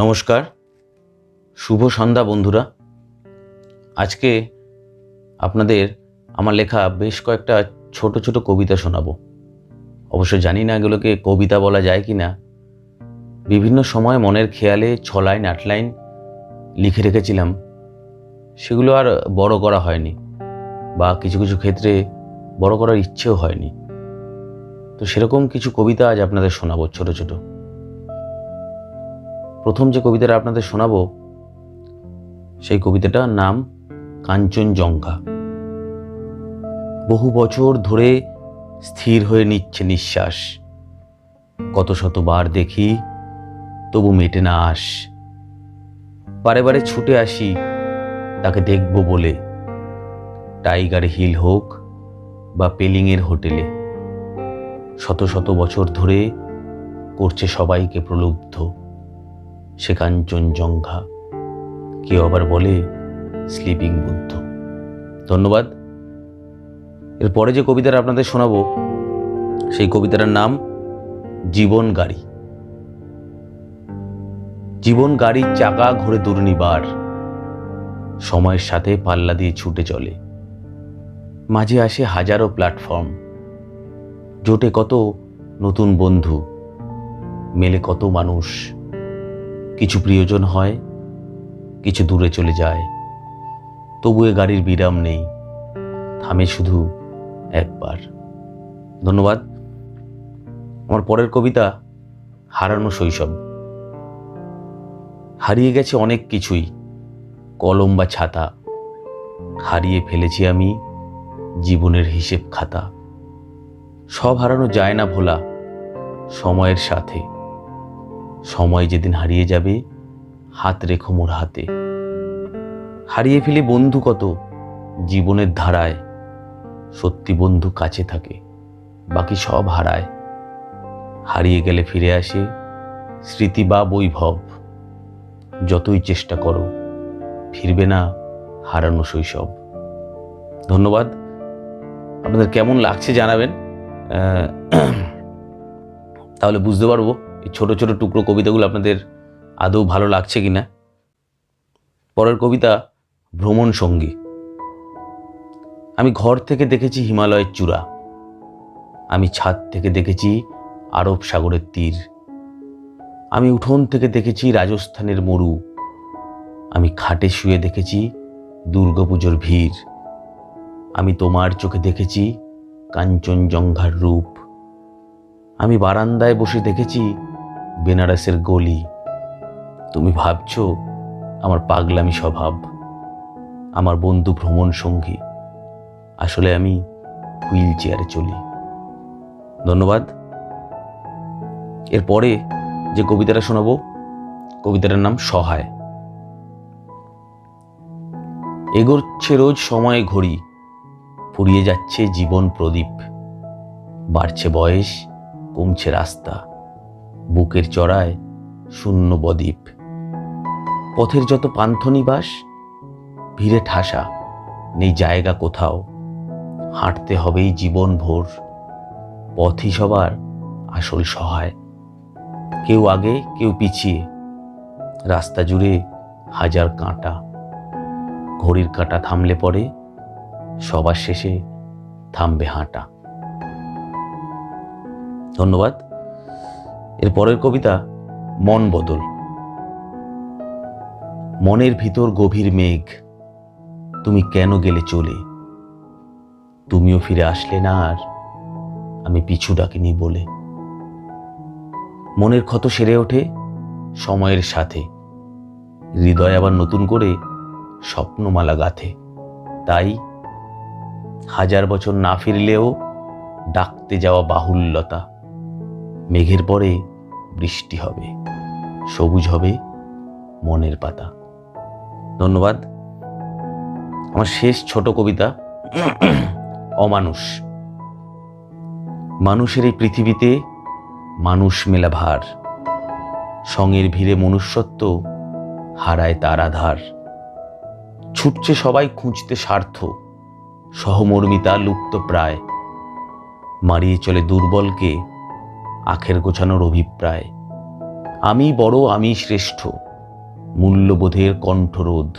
নমস্কার। শুভ সন্ধ্যা বন্ধুরা। আজকে আপনাদের আমার লেখা বেশ কয়েকটা ছোট ছোট কবিতা শোনাবো। অবশ্য জানি না এগুলোকে কবিতা বলা যায় কি না বিভিন্ন সময় মনের খেয়ালে ছ লাইন, আট লাইন লিখে রেখেছিলাম। সেগুলো আর বড় করা হয়নি বা কিছু কিছু ক্ষেত্রে বড় করার ইচ্ছেও হয়নি। তো সেরকম কিছু কবিতা আজ আপনাদের শোনাবো ছোট ছোট। প্রথম যে কবিতাটা আপনাদের শোনাবো, সেই কবিতাটার নাম কাঞ্চনজঙ্ঘা। বহু বছর ধরে স্থির হয়ে নিচ্ছে নিঃশ্বাস। কত শতবার দেখি, তবু মেটে না আস। বারে বারে ছুটে আসি, তাকে দেখব বলে। টাইগার হিল হোক বা পেলিংয়ের হোটেলে। শত শত বছর ধরে করছে সবাইকে প্রলুব্ধ। সে কাঞ্চনজঙ্ঘা কেউ আবার বলে, স্লিপিং বুদ্ধ। ধন্যবাদ। এরপরে যে কবিতাটা আপনাদের শোনাবো, সেই কবিতাটার নাম, জীবন গাড়ি। জীবন গাড়ির চাকা ঘুরে দুর্নিবার, সময়ের সাথে পাল্লা দিয়ে ছুটে চলে। মাঝে আসে হাজারো প্ল্যাটফর্ম, জোটে কত নতুন বন্ধু, মেলে কত মানুষ। কিছু প্রিয়জন হয়, কিছু দূরে চলে যায়। তবু এ গাড়ির বিরাম নেই, থামে শুধু একবার। ধন্যবাদ। আমার পরের কবিতা, হারানো শৈশব। হারিয়ে গেছে অনেক কিছুই, কলম বা ছাতা। হারিয়ে ফেলেছি আমি জীবনের হিসেব খাতা। সব হারানো যায় না ভোলা, সময়ের সাথে। সময় যেদিন হারিয়ে যাবে, হাত রেখো মোর হাতে। হারিয়ে ফেলে বন্ধু কত, জীবনের ধারায় সত্যি বন্ধু কাছে থাকে, বাকি সব হারায়। হারিয়ে গেলে ফিরে আসে স্মৃতি বা বৈভব, যতই চেষ্টা করো, ফিরবে না হারানো শৈশব। ধন্যবাদ। আপনাদের কেমন লাগছে জানাবেন? তাহলে বুঝতে পারব। ছোট ছোট টুকরো কবিতাগুলো আপনাদের আদৌ ভালো লাগছে কিনা? পরের কবিতা, ভ্রমণ সঙ্গী। আমি ঘর থেকে দেখেছি হিমালয়ের চূড়া। আমি ছাদ থেকে দেখেছি আরব সাগরের তীর। আমি উঠোন থেকে দেখেছি রাজস্থানের মরু। আমি খাটে শুয়ে দেখেছি দুর্গাপুজোর ভিড়। আমি তোমার চোখে দেখেছি কাঞ্চনজঙ্ঘার রূপ। আমি বারান্দায় বসে দেখেছি বেনারসের গলি। তুমি ভাবছ আমার পাগলামি স্বভাব, আমার বন্ধু ভ্রমণ সঙ্গী। আসলে আমি হুইল চেয়ারে চলি। ধন্যবাদ। এরপরে যে কবিতাটা শোনাবো, কবিতাটার নাম সহায়। এগোচ্ছে রোজ সময় ঘড়ি, ফুরিয়ে যাচ্ছে জীবন প্রদীপ। বাড়ছে বয়স, কমছে রাস্তা। বুকের চড়ায় শূন্য বদ্বীপ। পথের যত পান্থনিবাস ভিড়ে ঠাসা, নেই জায়গা কোথাও। হাঁটতে হবেই জীবন ভোর, পথই সবার আসল সহায়। কেউ আগে, কেউ পিছিয়ে, রাস্তা জুড়ে হাজার কাঁটা। ঘড়ির কাঁটা থামলে পরে, সবার শেষে থামবে হাঁটা। ধন্যবাদ। এর পরের কবিতা, মন বদল। মনের ভিতর গভীর মেঘ, তুমি কেন গেলে চলে? তুমিও ফিরে আসলে না আর আমি পিছু ডাকিনি বলে। মনের ক্ষত সেরে ওঠে সময়ের সাথে। হৃদয় আবার নতুন করে স্বপ্নমালা গাথে। তাই হাজার বছর না ফিরলেও ডাকতে যাওয়া বাহুল্যতা। মেঘের পরে বৃষ্টি হবে, সবুজ হবে মনের পাতা। ধন্যবাদ। আমার শেষ ছোট কবিতা, অমানুষ। মানুষের এই পৃথিবীতে মানুষ মেলা ভার। সঙ্গের ভিড়ে মনুষ্যত্ব হারায় তার আধার। ছুটছে সবাই খুঁজতে স্বার্থ, সহমর্মিতা লুপ্ত প্রায়। মারিয়ে চলে দুর্বলকে আখের গোছানোর অভিপ্রায়। আমি বড়, আমি শ্রেষ্ঠ। মূল্যবোধের কণ্ঠরোধ।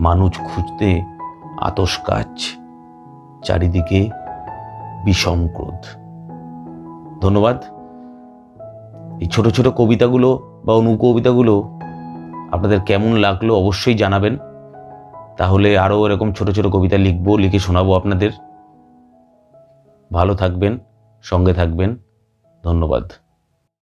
মানুষ খুঁজতে আতস কাজ। চারিদিকে বিষম ক্রোধ। ধন্যবাদ। এই ছোট ছোট কবিতাগুলো বা অনুকবিতাগুলো আপনাদের কেমন লাগল অবশ্যই জানাবেন। তাহলে আরও এরকম ছোট ছোট কবিতা লিখব, লিখে শোনাবো আপনাদের। ভালো থাকবেন, সঙ্গে থাকবেন। ধন্যবাদ।